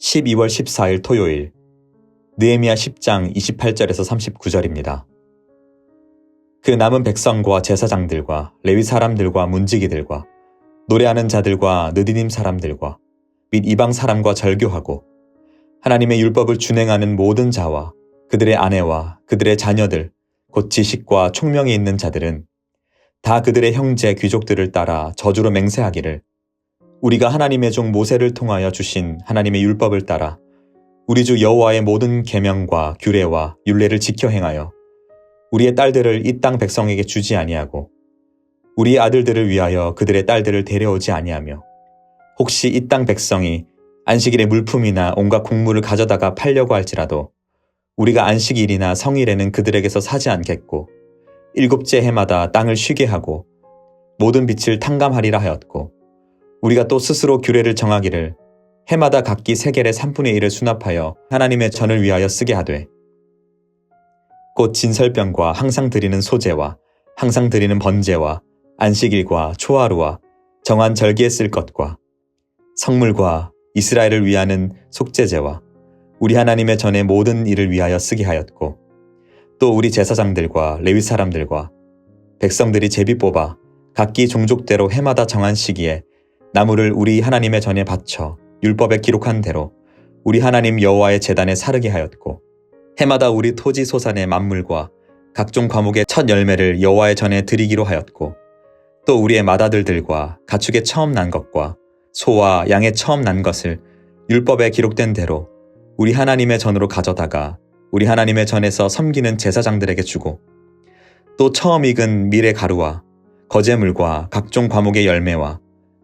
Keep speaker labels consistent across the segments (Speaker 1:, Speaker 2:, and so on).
Speaker 1: 12월 14일 토요일 느헤미야 10장 28절에서 39절입니다. 그 남은 백성과 제사장들과 레위 사람들과 문지기들과 노래하는 자들과 느디님 사람들과 및 이방 사람과 절교하고 하나님의 율법을 준행하는 모든 자와 그들의 아내와 그들의 자녀들 곧 지식과 총명이 있는 자들은 다 그들의 형제 귀족들을 따라 저주로 맹세하기를 우리가 하나님의 종 모세를 통하여 주신 하나님의 율법을 따라 우리 주 여호와의 모든 계명과 규례와 율례를 지켜 행하여 우리의 딸들을 이 땅 백성에게 주지 아니하고 우리의 아들들을 위하여 그들의 딸들을 데려오지 아니하며 혹시 이 땅 백성이 안식일의 물품이나 온갖 곡물을 가져다가 팔려고 할지라도 우리가 안식일이나 성일에는 그들에게서 사지 않겠고 일곱째 해마다 땅을 쉬게 하고 모든 빛을 탕감하리라 하였고 우리가 또 스스로 규례를 정하기를 해마다 각기 세겔의 3분의 1을 수납하여 하나님의 전을 위하여 쓰게 하되 곧 진설병과 항상 드리는 소재와 항상 드리는 번제와 안식일과 초하루와 정한 절기에 쓸 것과 성물과 이스라엘을 위하는 속죄제와 우리 하나님의 전의 모든 일을 위하여 쓰게 하였고 또 우리 제사장들과 레위 사람들과 백성들이 제비 뽑아 각기 종족대로 해마다 정한 시기에 나무를 우리 하나님의 전에 바쳐 율법에 기록한 대로 우리 하나님 여호와의 제단에 사르게 하였고 해마다 우리 토지 소산의 만물과 각종 과목의 첫 열매를 여호와의 전에 드리기로 하였고 또 우리의 맏아들들과 가축의 처음 난 것과 소와 양의 처음 난 것을 율법에 기록된 대로 우리 하나님의 전으로 가져다가 우리 하나님의 전에서 섬기는 제사장들에게 주고 또 처음 익은 밀의 가루와 거제물과 각종 과목의 열매와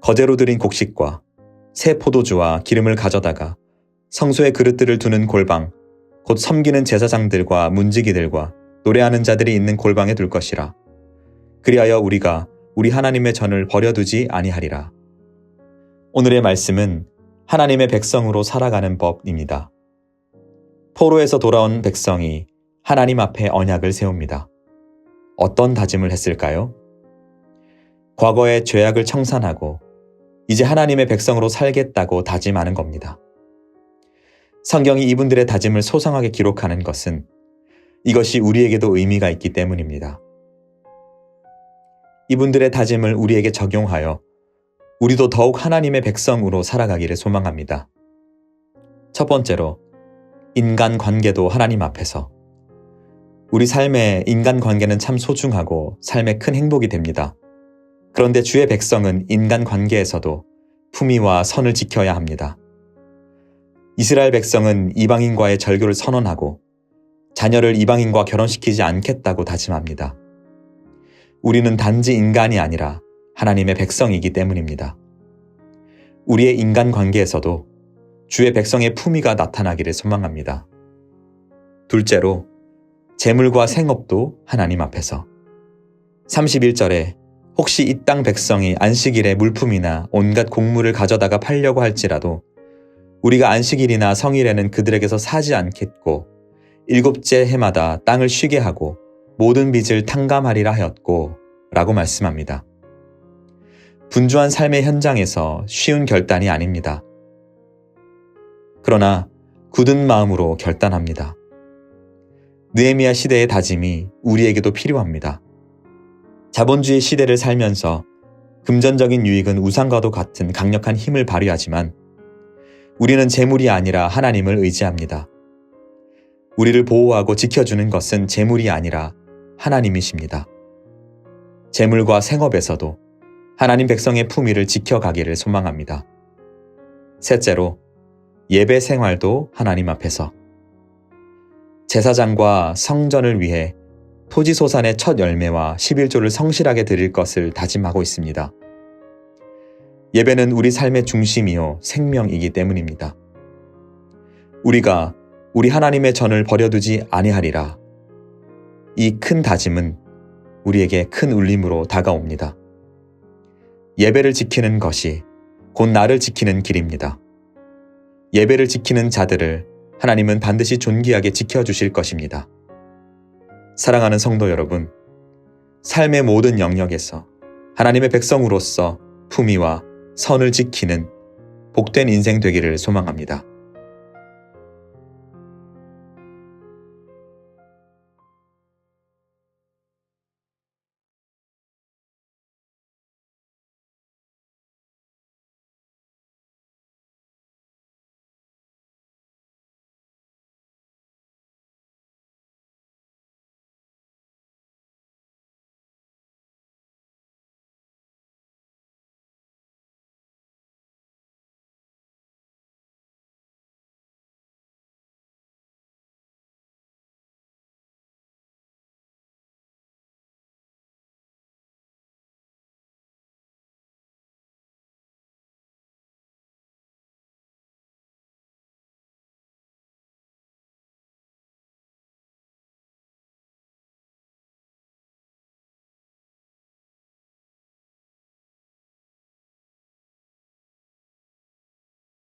Speaker 1: 거제로 드린 곡식과 새 포도주와 기름을 가져다가 성소의 그릇들을 두는 골방 곧 섬기는 제사장들과 문지기들과 노래하는 자들이 있는 골방에 둘 것이라 그리하여 우리가 우리 하나님의 전을 버려두지 아니하리라 오늘의 말씀은 하나님의 백성으로 살아가는 법입니다. 포로에서 돌아온 백성이 하나님 앞에 언약을 세웁니다. 어떤 다짐을 했을까요? 과거의 죄악을 청산하고 이제 하나님의 백성으로 살겠다고 다짐하는 겁니다. 성경이 이분들의 다짐을 소상하게 기록하는 것은 이것이 우리에게도 의미가 있기 때문입니다. 이분들의 다짐을 우리에게 적용하여 우리도 더욱 하나님의 백성으로 살아가기를 소망합니다. 첫 번째로, 인간 관계도 하나님 앞에서. 우리 삶의 인간 관계는 참 소중하고 삶의 큰 행복이 됩니다. 그런데 주의 백성은 인간 관계에서도 품위와 선을 지켜야 합니다. 이스라엘 백성은 이방인과의 절교를 선언하고 자녀를 이방인과 결혼시키지 않겠다고 다짐합니다. 우리는 단지 인간이 아니라 하나님의 백성이기 때문입니다. 우리의 인간 관계에서도 주의 백성의 품위가 나타나기를 소망합니다. 둘째로, 재물과 생업도 하나님 앞에서. 31절에 혹시 이 땅 백성이 안식일에 물품이나 온갖 곡물을 가져다가 팔려고 할지라도 우리가 안식일이나 성일에는 그들에게서 사지 않겠고 일곱째 해마다 땅을 쉬게 하고 모든 빚을 탕감하리라 하였고 라고 말씀합니다. 분주한 삶의 현장에서 쉬운 결단이 아닙니다. 그러나 굳은 마음으로 결단합니다. 느에미아 시대의 다짐이 우리에게도 필요합니다. 자본주의 시대를 살면서 금전적인 유익은 우상과도 같은 강력한 힘을 발휘하지만 우리는 재물이 아니라 하나님을 의지합니다. 우리를 보호하고 지켜주는 것은 재물이 아니라 하나님이십니다. 재물과 생업에서도 하나님 백성의 품위를 지켜가기를 소망합니다. 셋째로 예배 생활도 하나님 앞에서 제사장과 성전을 위해 토지소산의 첫 열매와 11조를 성실하게 드릴 것을 다짐하고 있습니다. 예배는 우리 삶의 중심이요 생명이기 때문입니다. 우리가 우리 하나님의 전을 버려두지 아니하리라. 이 큰 다짐은 우리에게 큰 울림으로 다가옵니다. 예배를 지키는 것이 곧 나를 지키는 길입니다. 예배를 지키는 자들을 하나님은 반드시 존귀하게 지켜주실 것입니다. 사랑하는 성도 여러분, 삶의 모든 영역에서 하나님의 백성으로서 품위와 선을 지키는 복된 인생 되기를 소망합니다.